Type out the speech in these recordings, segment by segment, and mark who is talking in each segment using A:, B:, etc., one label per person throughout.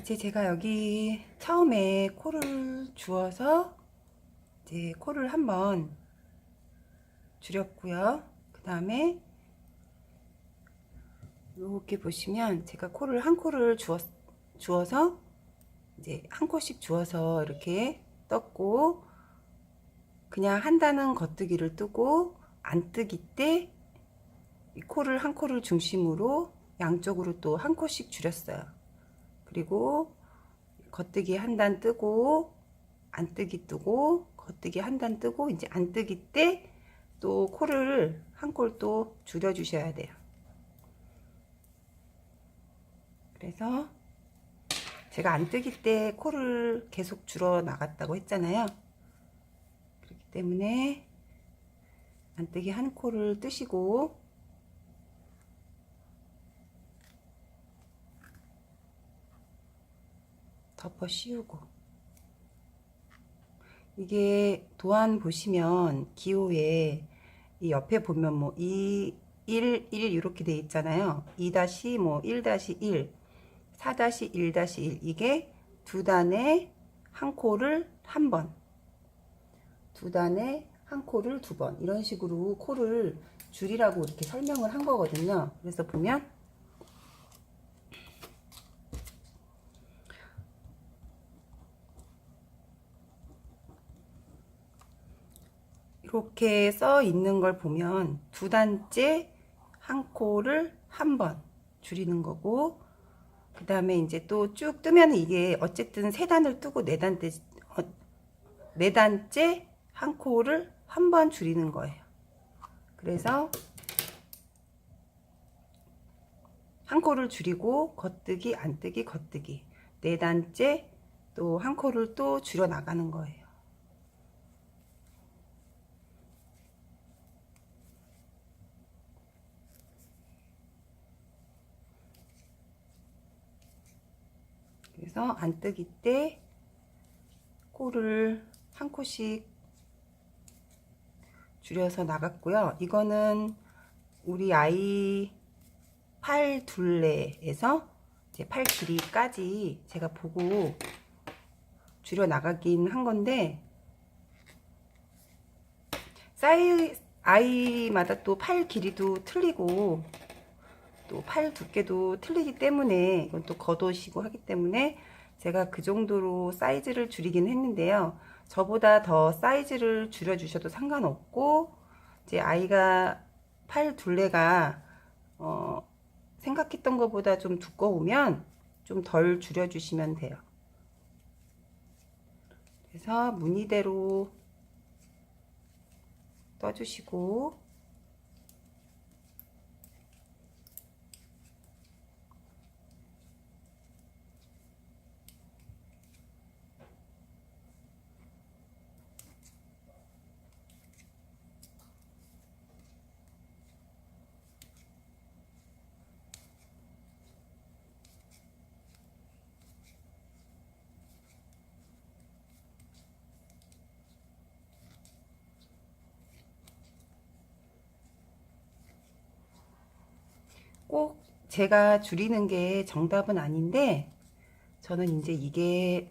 A: 이제 제가 여기 처음에 코를 주어서 이제 코를 한번 줄였고요. 그 다음에 이렇게 보시면 제가 코를 한 코를 주었, 주어서 이제 한 코씩 주어서 이렇게 떴고 그냥 한다는 겉뜨기를 뜨고 안 뜨기 때이 코를 한 코를 중심으로 양쪽으로 또 한 코씩 줄였어요. 그리고 겉뜨기 한 단 뜨고 안 뜨기 뜨고 겉뜨기 한 단 뜨고 이제 안 뜨기 때 또 코를 한콜또 줄여 주셔야 돼요. 그래서 제가 안 뜨기 때 코를 계속 줄어 나갔다고 했잖아요. 그렇기 때문에 안 뜨기 한 코를 뜨시고 덮어 씌우고 이게 도안 보시면 기호에 이 옆에 보면 뭐 2, 1, 1 이렇게 돼 있잖아요. 2뭐1 1, 4 1 1 이게 두 단에 한 코를 한 번, 두 단에 한 코를 두 번 이런 식으로 코를 줄이라고 이렇게 설명을 한 거거든요. 그래서 보면 이렇게 써 있는 걸 보면 두 단째 한 코를 한 번 줄이는 거고 그 다음에 이제 또 쭉 뜨면 이게 어쨌든 세 단을 뜨고 네 단째 어, 네 단째 한 코를 한 번 줄이는 거예요. 그래서 한 코를 줄이고 겉뜨기 안 뜨기 겉뜨기 네 단째 또 한 코를 또 줄여 나가는 거예요. 그래서 안 뜨기 때 코를 한 코씩 줄여서 나갔고요. 이거는 우리 아이 팔 둘레에서 이제 팔 길이까지 제가 보고 줄여 나가긴 한 건데 사이 아이마다 또 팔 길이도 틀리고 또 팔 두께도 틀리기 때문에 이건 또 겉옷이고 하기 때문에 제가 그 정도로 사이즈를 줄이긴 했는데요. 저보다 더 사이즈를 줄여 주셔도 상관없고 이제 아이가 팔 둘레가 어, 생각했던 것보다 좀 두꺼우면 좀 덜 줄여 주시면 돼요. 그래서 무늬대로 떠주시고 꼭 제가 줄이는 게 정답은 아닌데 저는 이제 이게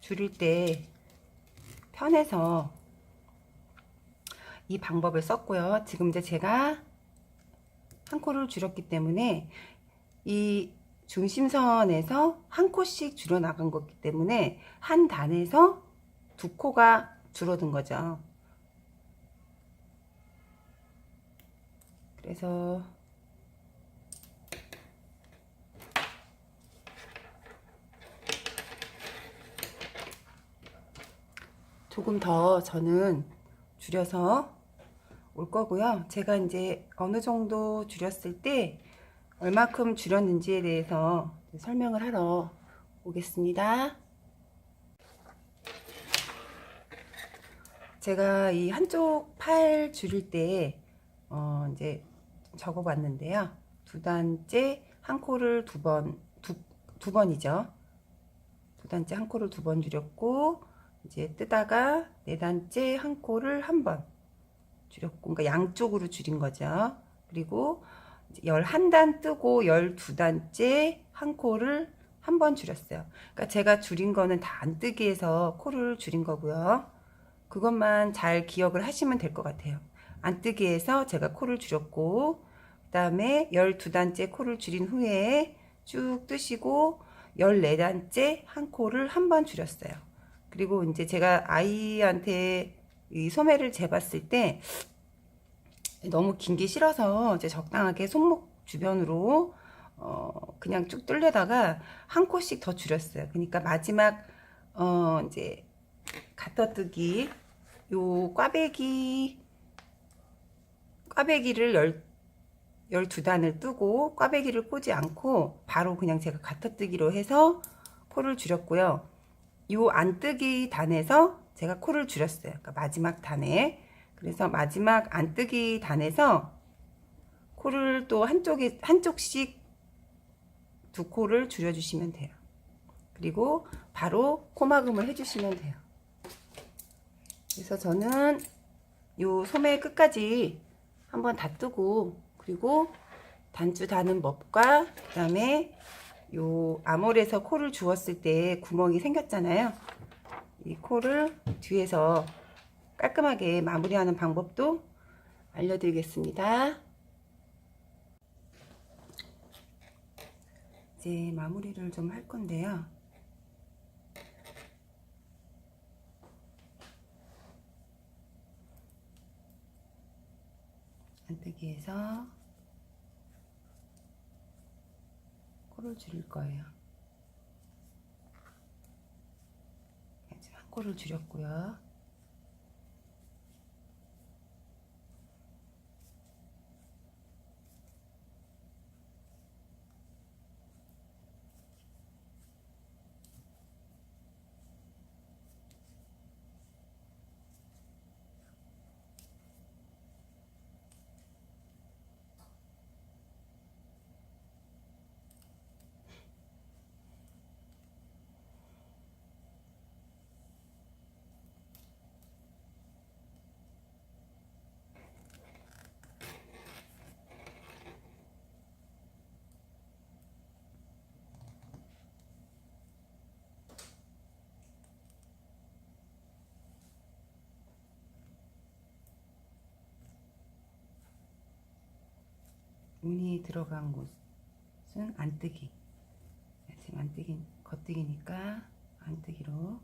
A: 줄일 때 편해서 이 방법을 썼고요. 지금 이제 제가 한 코를 줄였기 때문에 이 중심선에서 한 코씩 줄여 나간 거기 때문에 한 단에서 두 코가 줄어든 거죠. 그래서 조금 더 저는 줄여서 올 거고요. 제가 이제 어느 정도 줄였을 때 얼마큼 줄였는지에 대해서 설명을 하러 오겠습니다. 제가 이 한쪽 팔 줄일 때 어, 이제 적어 봤는데요. 두 단째 한 코를 두 번, 두, 두 번이죠. 두 단째 한 코를 두 번 줄였고, 이제 뜨다가 네 단째 한 코를 한 번 줄였고, 그러니까 양쪽으로 줄인 거죠. 그리고 11단 뜨고 12단째 한 코를 한 번 줄였어요. 그러니까 제가 줄인 거는 다 안 뜨기 해서 코를 줄인 거고요. 그것만 잘 기억을 하시면 될 것 같아요. 안 뜨기 해서 제가 코를 줄였고 그 다음에 12단째 코를 줄인 후에 쭉 뜨시고 14단째 한 코를 한 번 줄였어요. 그리고 이제 제가 아이한테 이 소매를 재봤을 때 너무 긴 게 싫어서 이제 적당하게 손목 주변으로 어 그냥 쭉 뚫려다가 한 코씩 더 줄였어요. 그러니까 마지막 어 이제 가터뜨기 요 꽈배기 꽈배기를 열 12단을 뜨고 꽈배기를 꽂지 않고 바로 그냥 제가 가터뜨기로 해서 코를 줄였고요. 요 안뜨기 단에서 제가 코를 줄였어요. 그러니까 마지막 단에. 그래서 마지막 안뜨기 단에서 코를 또 한쪽에 한쪽씩 두 코를 줄여 주시면 돼요. 그리고 바로 코막음을 해 주시면 돼요. 그래서 저는 요 소매 끝까지 한번 다 뜨고 그리고 단추 다는 법과 그 다음에 요 암홀에서 코를 주었을 때 구멍이 생겼잖아요. 이 코를 뒤에서 깔끔하게 마무리하는 방법도 알려드리겠습니다. 이제 마무리를 좀 할 건데요. 안뜨기에서 코를 줄일 거예요. 지금 한 코를 줄였고요. 운이 들어간 곳은 안뜨기. 지금 안뜨기, 겉뜨기니까 안뜨기로.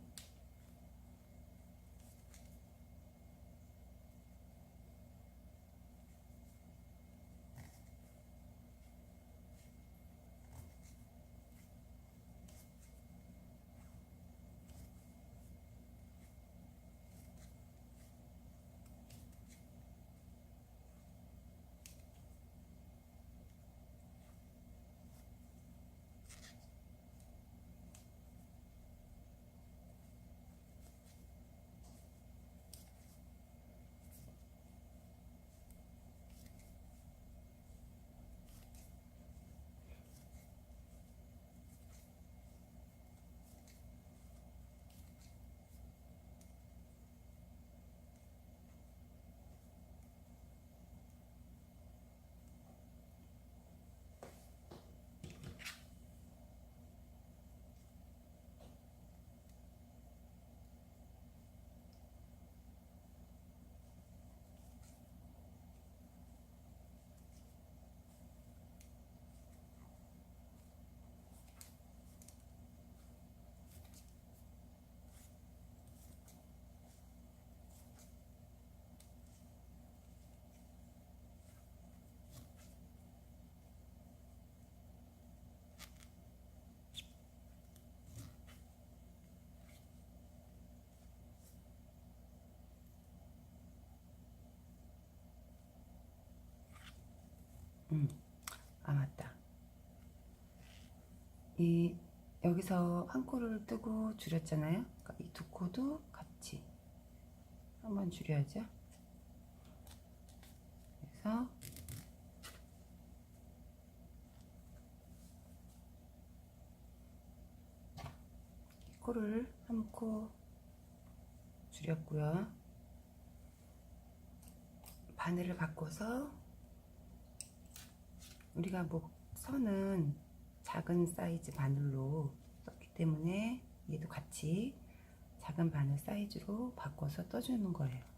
A: 음, 아 맞다. 이 여기서 한 코를 뜨고 줄였잖아요. 그러니까 이 두 코도 같이 한번 줄여야죠. 그래서 이 코를 한 코 줄였고요. 바늘을 바꿔서 우리가 뭐 선은 작은 사이즈 바늘로 떴기 때문에 얘도 같이 작은 바늘 사이즈로 바꿔서 떠주는 거예요.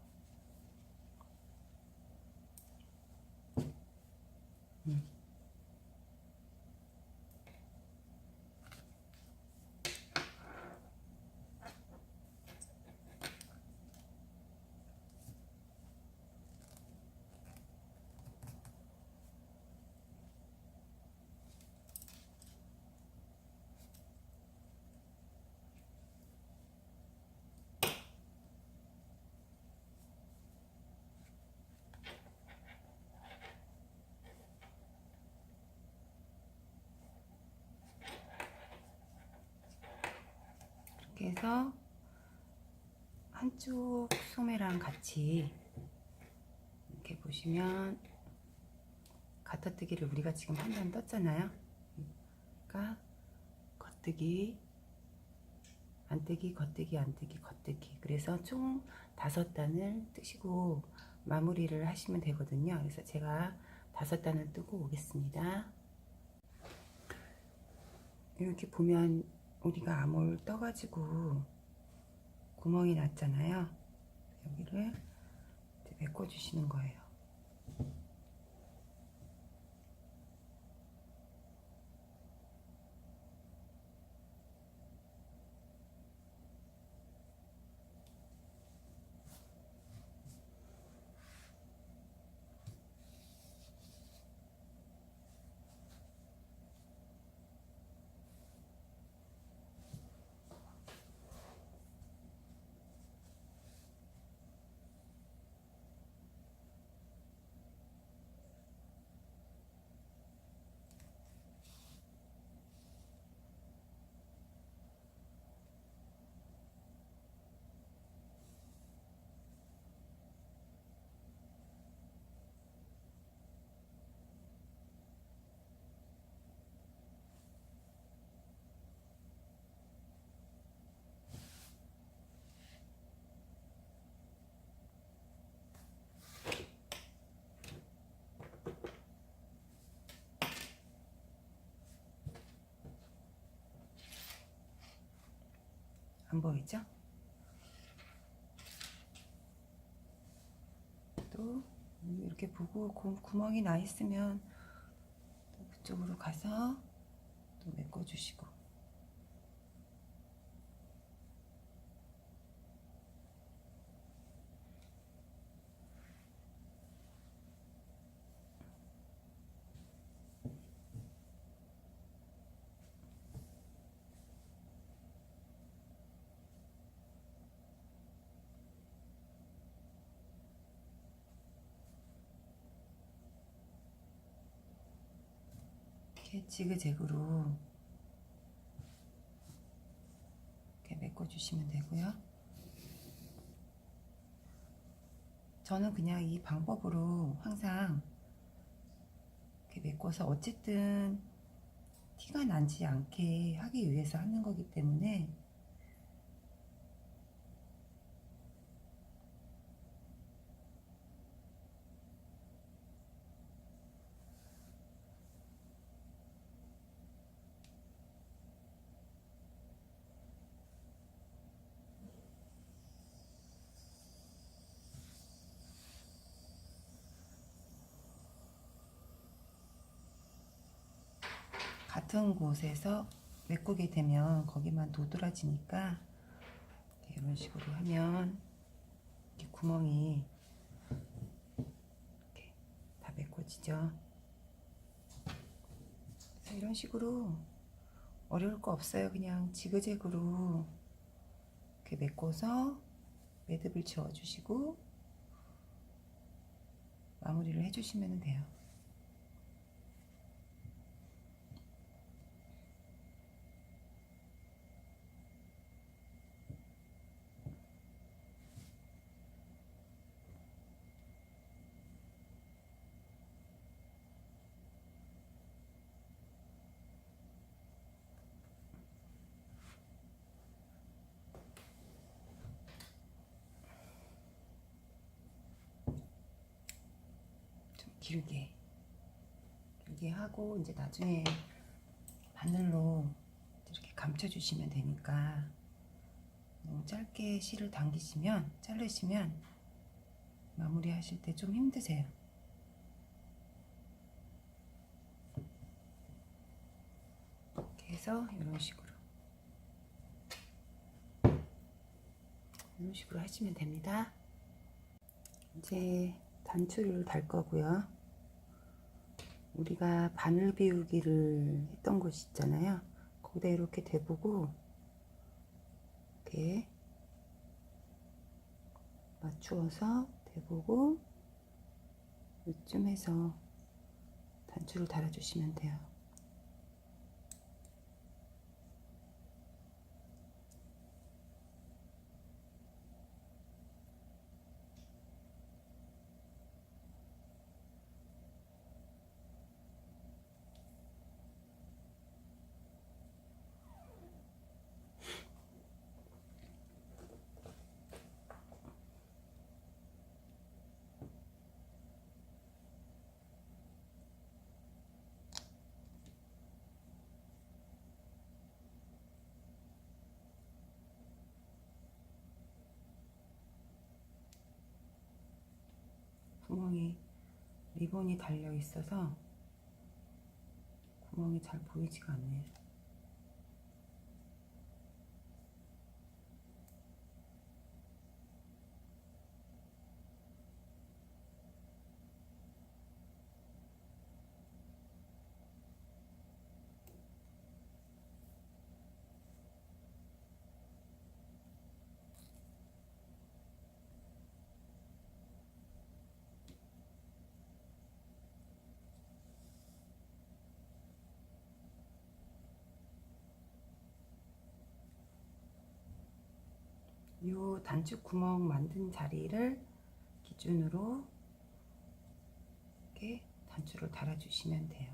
A: 해서 한쪽 소매랑 같이 이렇게 보시면 가타뜨기를 우리가 지금 한단 떴잖아요. 그러니까 겉뜨기, 안뜨기, 겉뜨기, 안뜨기, 겉뜨기. 그래서 총 다섯 단을 뜨시고 마무리를 하시면 되거든요. 그래서 제가 다섯 단을 뜨고 오겠습니다. 이렇게 보면 우리가 암홀 떠가지고 구멍이 났잖아요. 여기를 메꿔주시는 거예요. 안 보이죠? 또 이렇게 보고 구- 구멍이 나 있으면 또 그쪽으로 가서 또 메꿔주시고 이렇게 지그재그로 이렇게 메꿔주시면 되고요. 저는 그냥 이 방법으로 항상 이렇게 메꿔서 어쨌든 티가 나지 않게 하기 위해서 하는 거기 때문에 같은 곳에서 메꾸게 되면 거기만 도드라지니까 이런 식으로 하면 이렇게 구멍이 이렇게 다 메꿔지죠. 그래서 이런 식으로 어려울 거 없어요. 그냥 지그재그로 이렇게 메꿔서 매듭을 지어주시고 마무리를 해주시면 돼요. 좀 길게 다르게 하고 이제 나중에 바늘로 이렇게 감춰주시면 되니까 너무 짧게 실을 당기시면 자르시면 마무리 하실 때 좀 힘드세요. 이렇게 해서 이런 식으로 이런 식으로 하시면 됩니다. 이제 단추를 달 거고요. 우리가 바늘 비우기를 했던 곳 있잖아요. 거기다 이렇게 대보고 이렇게 맞추어서 대보고 이쯤에서 단추를 달아주시면 돼요. 구멍이 리본이 달려 있어서 구멍이 잘 보이지가 않네요. 요 단추 구멍 만든 자리를 기준으로 이렇게 단추를 달아주시면 돼요.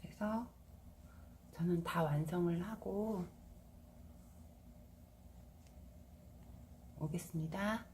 A: 그래서 저는 다 완성을 하고 오겠습니다.